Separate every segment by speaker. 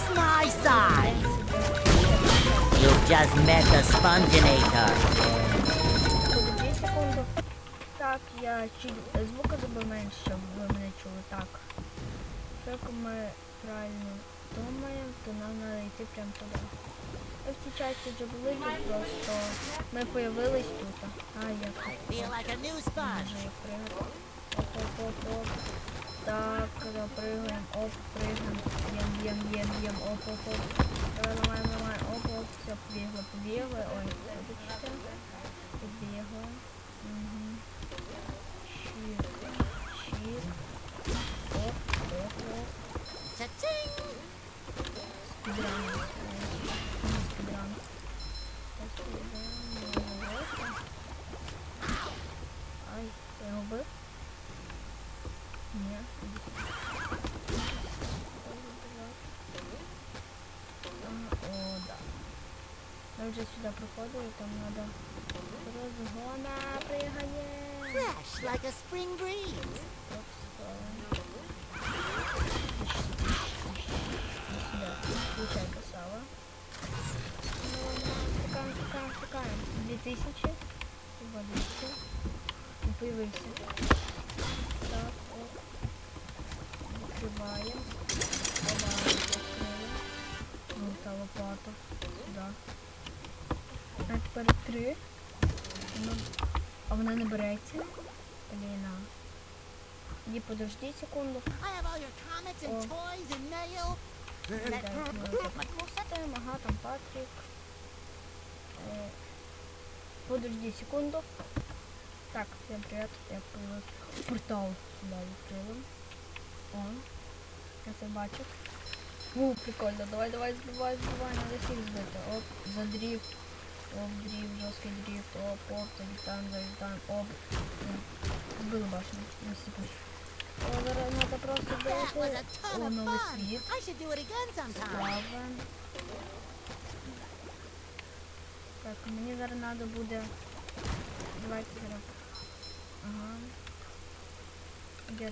Speaker 1: Just my size. You've just met the Sponginator.
Speaker 2: Так, я звука зробив менше, щоб ви мене чули. Так. Якщо ми правильно думаємо, то нам треба йти прямо туди. Ми в цій часті вже були тут просто. Ми появились тут. А, як Може, як Так, запрыгаем, оп, прыгаем, ем, ем, ем, ем, оп, оп, оп. Давай, ломаем, ломаем, оп, оп, все, побегла, побегла. Ой, вибачте. Побегла. Угу. О, да. Ми вже сюди приходили, там треба розгона пригаємо.
Speaker 1: Fresh like a spring breeze.
Speaker 2: Включай красава. Втикаємо, втикаємо, втикаємо. Дві тисячі. Появився. Так, оп. Відкриваємо. Ну, та лопата. Сюди. А тепер три. А вона не береться. Блін. Іди, подожди секунду. Це пропустимо. Ага, там Патрик. Подожди секунду. Так, всем привет. Я появилась. Портал сюда відкрили. Он. Я це бачу. У, прикольно. Давай, давай, збивай, збивай, надо всіх збити. Оп, за дрифт. Оп, дрифт, жорсткий дрифт. Оп, оп, залітаємо, залітаємо. Оп. Ну, Збили башню. Не сіпиш. О, зараз треба просто
Speaker 1: That was a
Speaker 2: дойти.
Speaker 1: ton
Speaker 2: О,
Speaker 1: of
Speaker 2: новий
Speaker 1: fun.
Speaker 2: світ.
Speaker 1: I should do it again sometime.
Speaker 2: Ставим. Так, мені зараз треба буде. Давайте зараз. Ага. Де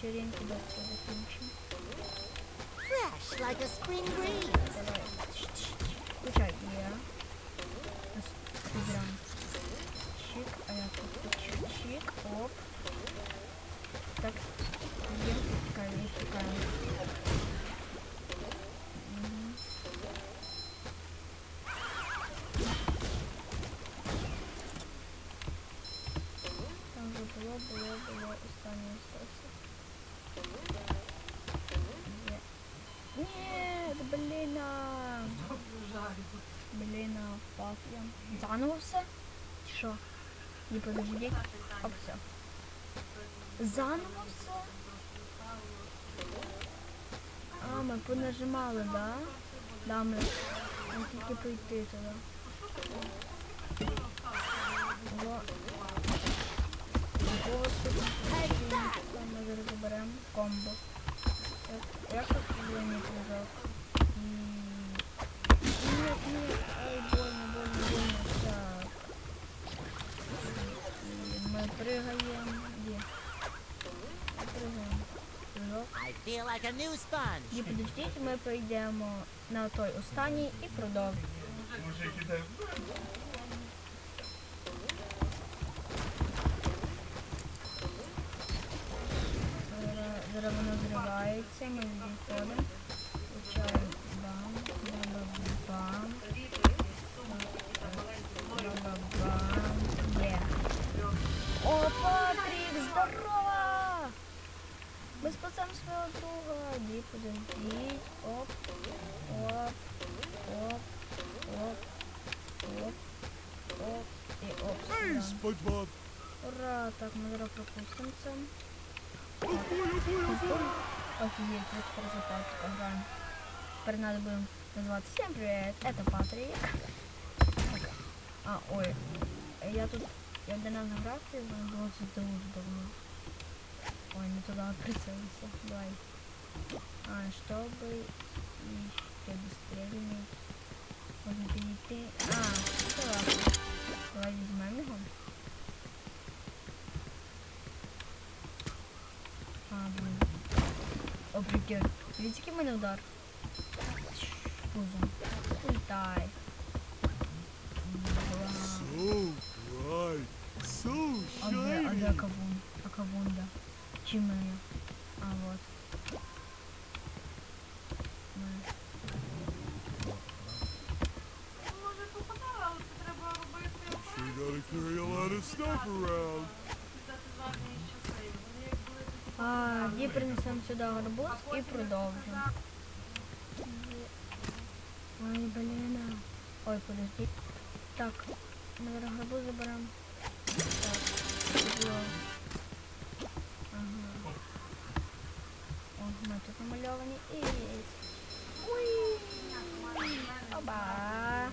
Speaker 2: зараз цю вечеринку досі закінчимо.
Speaker 1: Fresh like a spring breeze.
Speaker 2: Давай. Включай, я. Заново все? Чи Що? Не подожди. А все. Заново все? А, ми понажимали, да? Да, ми. Нам тільки прийти туди. Ми зараз заберемо комбо. Як- тут кружок? М. Нет, нет,
Speaker 1: like a new sponge.
Speaker 2: І подождіть, ми прийдемо на той останній і продовжимо. Зараз- воно зривається, ми відходимо. Ми спасемо свого друга. Ді, подождіть. Оп, оп, оп, оп, оп, оп і оп.
Speaker 3: Ей,
Speaker 2: да. Ура! Так, ми зараз пропустимо це. Офігеть, як результат граємо. Теперь надо будем назвать Всем привет, это Патрик. Так, А, ой, я тут, я недавно грав, я было це дуже давно. Ой, не туда прицелился, давай. А, чтобы еще быстрее иметь. Можно перейти. А, все ладно. Давай возьмем его. А, блин. О, прикинь. Видите, в мене удар? Пузом. Улетай.
Speaker 3: So bright, so
Speaker 2: А де, а
Speaker 3: shiny.
Speaker 2: кавун? А кавун, да. Чим мене? А, вот. Ми.
Speaker 4: Може попадала, але це треба робити
Speaker 3: Sure gotta carry a lot of stuff around.
Speaker 4: взяти з армії часи. Вони як були такі
Speaker 2: А, тоді принесемо сюди гарбуз і продовжимо. Ой, блін. Ой, подожди. Так, ми зараз гарбуз заберемо. Так, намальовані і є. Уй! Оба!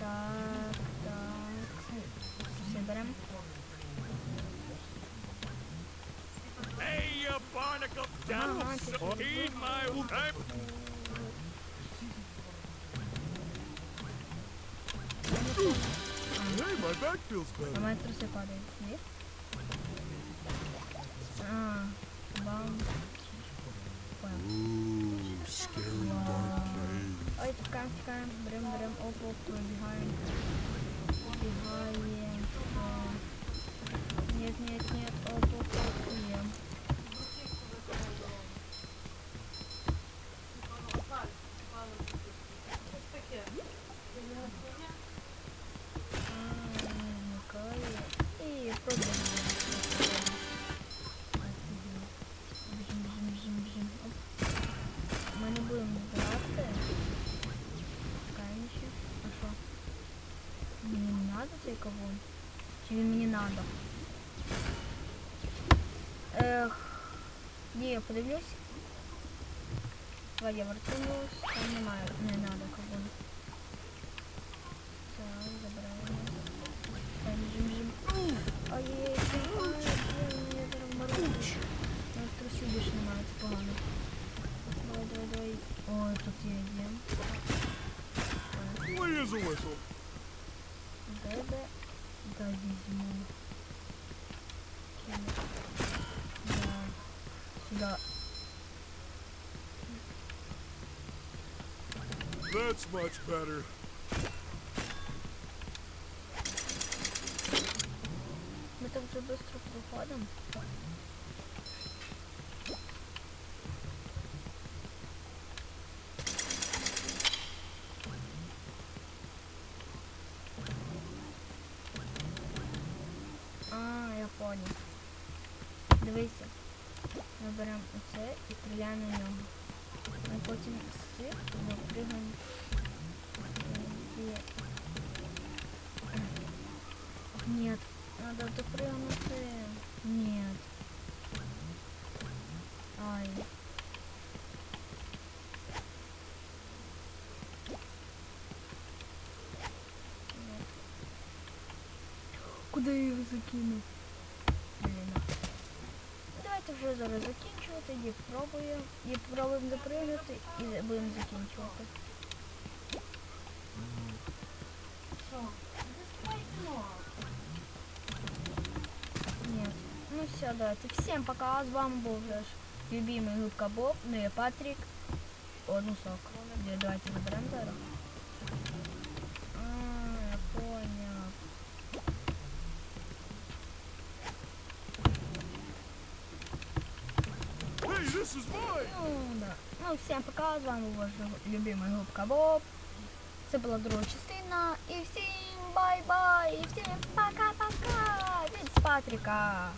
Speaker 2: Так, так. Все беремо.
Speaker 3: Hey, you barnacle
Speaker 2: Ага,
Speaker 3: so
Speaker 2: тихо.
Speaker 3: heed my wife. Hey, my back feels
Speaker 2: А
Speaker 3: better.
Speaker 2: мои трусы падают, нет? А, бам.
Speaker 3: Ooh, scary wow. dark cave.
Speaker 4: Oh,
Speaker 2: it's come, come, brim, brim, up, up, from behind. Behind, yeah. не надо цей кавун? Чи він мені надо? Ех. Ні, я подивлюсь. Давай я вернусь. Там немає, не надо кавун. Так, забираємо. Так, біжим, біжим. Ай-яй-яй, ай, я зараз мороз. Ну, трусів більше немає, це погано. Давай, давай, давай. Ой, тут є є.
Speaker 3: Clear as a whistle.
Speaker 2: Тебе да візьму. Кину. Да. Сюда.
Speaker 3: That's much better.
Speaker 2: Ми так вже швидко проходимо. Дивися. Ми беремо оце і стріляємо на нього. Ми потім з цих запригаємо. Е, Нет, надо допрыгнуть. Нет. Ай. Нет. Куда я його закинув? Давайте вже зараз закінчувати, і пробуємо. І пробуємо допригнути і будемо закінчувати. Нет. Ну все, давайте. Всем пока. С вами был ваш любимый губка Боб, ну и Патрик. Одну сок. Давайте заберем зараз. А, я понял.
Speaker 3: Hey, this is mine.
Speaker 2: Ну, да. Всем пока. З вами ваш любимий губка Боб. Це була друга частина. І всім бай-бай. І всім пока-пока. Від Патрика.